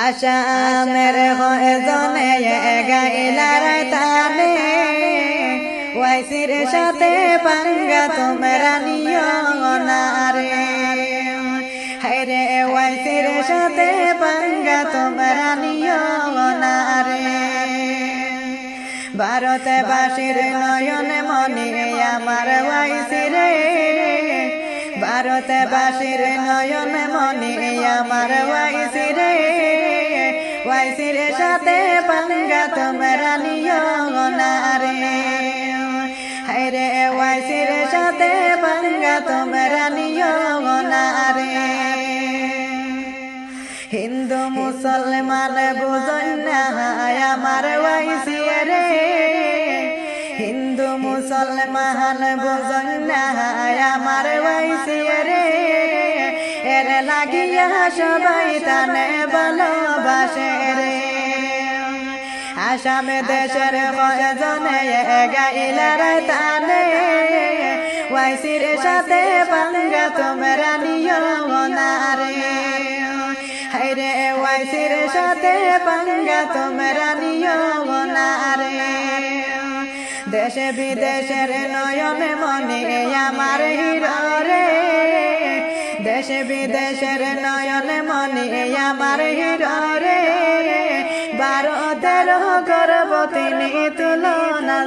আসামের জনে গাইলার তানে ওয়াইসির সাথে পাঙ্গা তোমরা নিও না রে। হায়রে ওয়াইসির সাথে পাঙ্গা তোমরা নিও না রে। ভারতে বাসির নয়নে মনে আমার ওয়াইসির ভারতে বাসির নয়নে মনে আমার ওয়াইসির ওয়াইসির সাথে পাঙ্গা তোমরা নিও না রে হায়রে ওয়াইসির সাথে পাঙ্গা তোমরা নিও না রে হিন্দু মুসলমান বুঝন না আমার ওয়াইসি হিন্দু মুসলমান বুঝন না আমার ওয়াইসি এর লাগিয়া সবাই তানে ভালোবাসে রে। আসামে দেশের বয়জনে গাইলার তানে ওয়াইসির সাথে পাঙ্গা তোমরা নিও না রে। হাইরে ওয়াইসির সাথে পাঙ্গা তোমরা নিও না রে। দেশে বিদেশের নয়নে মনে আমার হিরো দেশ বিদেশের নয়ন মনে আমার হিরো রে। বারো তেরো করব তিনি তুলনা